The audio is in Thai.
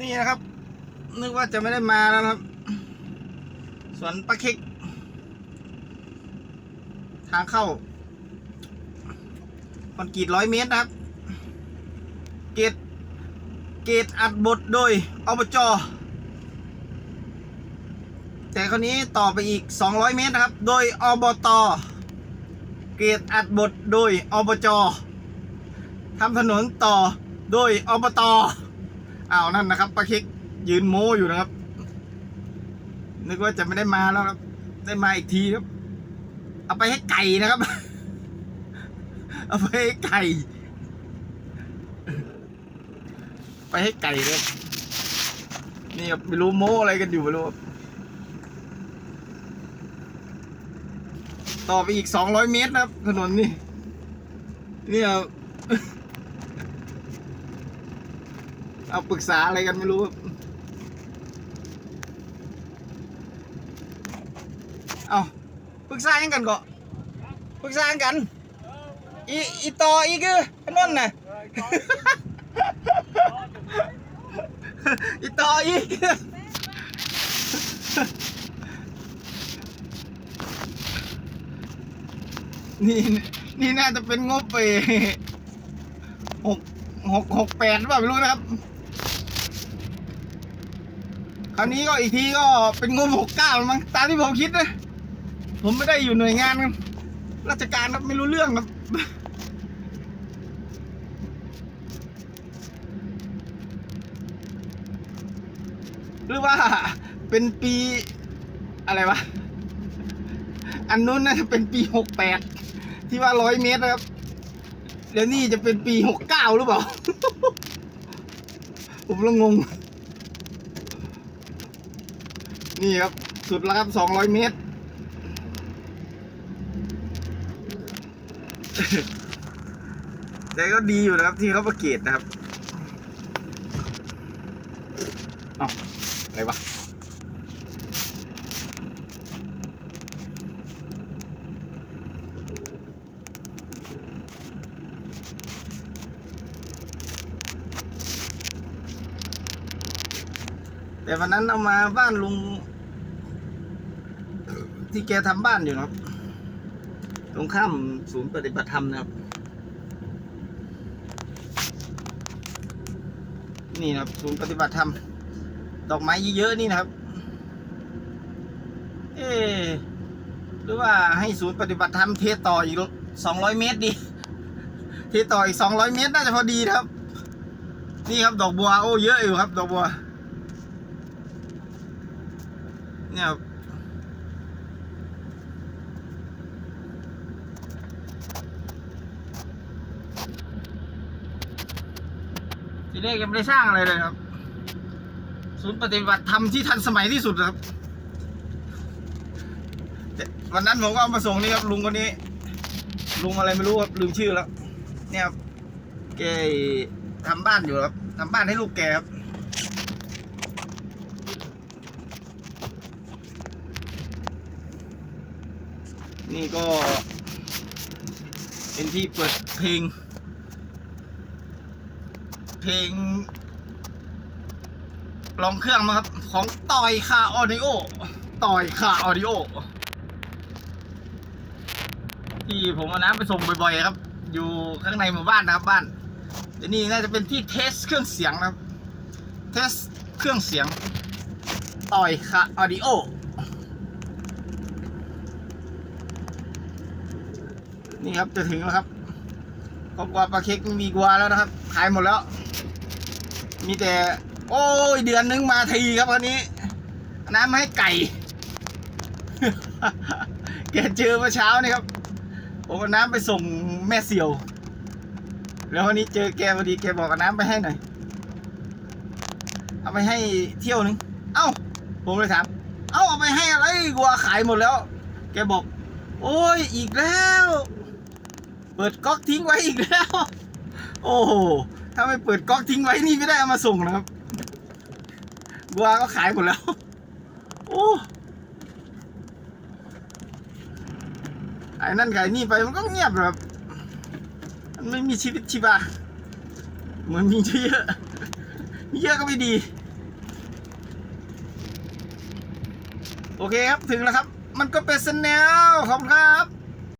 นี่นะครับ นึกว่าจะไม่ได้มาแล้วครับ สวนปลาเค็ก ทางเข้าคอนกรีตร้อยเมตรนะครับ เกตเกตอัดบทโดยอบจแต่คราวนี้ต่อไปอีก 200 เมตรนะครับ โดยอบต เกตอัดบทโดยอบจทำถนนต่อโดยอบต อ้าวนั่นนะครับปลาเค็กยืนโม้อยู่นะครับ นึกว่าจะไม่ได้มาแล้วครับ ได้มาอีกทีครับ เอาไปให้ไก่นะครับ เอาไปให้ไก่ ไปให้ไก่เลยนี่ครับไม่รู้โม้อะไรกันอยู่ไม่รู้ต่อไปอีกสองร้อยเมตรนะครับถนนนี่นี่ครับ เอาปรึกษาอะไรกันไม่รู้เอาปรึกษาหยังกันก็ปรึกษาหยังกันอีอีต่ออีกคือนนั่นน่ะอีต่ออีกนี่นี่น่าจะเป็นงบไปหกหกหกแปดหรือเปล่าไม่รู้นะครับ คราวนี้ก็อีกทีก็เป็นงบหกเก้ามั้งตามที่ผมคิดนะ ผมไม่ได้อยู่หน่วยงานราชการครับไม่รู้เรื่องครับหรือว่าเป็นปีอะไรวะ อันนู้นน่าจะเป็นปีหกแปดที่ว่าร้อยเมตรนะครับเดี๋ยวนี้จะเป็นปีหกเก้าหรือเปล่า ผมละงง นี่ครับ สุดแล้วครับสองร้อยเมตร แต่ก็ดีอยู่นะครับที่เขาประเกตนะครับ เอ้าอะไรวะ แต่วันนั้นเอามาบ้านลุง ที่แกทำบ้านอยู่นะครับ ตรงข้ามศูนย์ปฏิบัติธรรมนะครับ นี่นะครับ ศูนย์ปฏิบัติธรรม ดอกไม้เยอะๆนี่นะครับ เอ๊หรือว่าให้ศูนย์ปฏิบัติธรรมเทต่ออีกสองร้อยเมตรดี เทต่ออีกสองร้อยเมตรน่าจะพอดีนะครับ นี่ครับดอกบัวโอ้เยอะอยู่ครับ ดอกบัว เนี่ยทีแรกยังไม่ได้สร้างอะไรเลยครับ ศูนย์ปฏิบัติธรรมที่ทันสมัยที่สุดครับวันนั้นผมก็เอามาส่งนี่ครับลุงคนนี้ ลุงอะไรไม่รู้ครับลืมชื่อแล้ว เนี่ยครับแกทำบ้านอยู่ครับทำบ้านให้ลูกแกครับ นี่ก็ เป็นที่เปิดเพลง เพลงลองเครื่องมาครับ ของต่อยคาออดิโอ ต่อยคาออดิโอ ที่ผมเอาน้ำไปส่งบ่อยๆครับ อยู่ข้างในหมู่บ้านนะครับบ้านเดี๋ยวนี้น่าจะเป็นที่เทสเครื่องเสียงนะครับ เทสเครื่องเสียง ต่อยคาออดิโอ นี่ครับจะถึงแล้วครับครอบครัวปลาเค็กไม่มีกวาแล้วนะครับขายหมดแล้ว มีแต่ โอ้ยเดือนนึงมาทีครับวันนี้ น้ำมาให้ไก่ แกเจอเมื่อเช้านี่ครับผมเอาน้ำไปส่งแม่เสี่ยว แล้ววันนี้เจอแกพอดีแกบอกเอาน้ำไปให้หน่อย เอาไปให้เที่ยวนึง เอ้า ผมเลยถาม เอ้าเอาไปให้อะไรกลัวขายหมดแล้ว แกบอก โอ้ยอีกแล้ว เปิดก๊อกทิ้งไว้อีกแล้ว โอ้โห ถ้าไม่เปิดก๊อกทิ้งไว้นี่ไม่ได้เอามาส่งนะครับบัวก็ขายหมดแล้ว โอ้ไอ้นั่นไก่นี่ไปมันก็เงียบแบบมันไม่มีชีวิตชีวาเหมือนมีเยอะมีเยอะก็ไม่ดี โอเคครับถึงแล้วครับ มันก็เป็นแนวขอบคุณครับ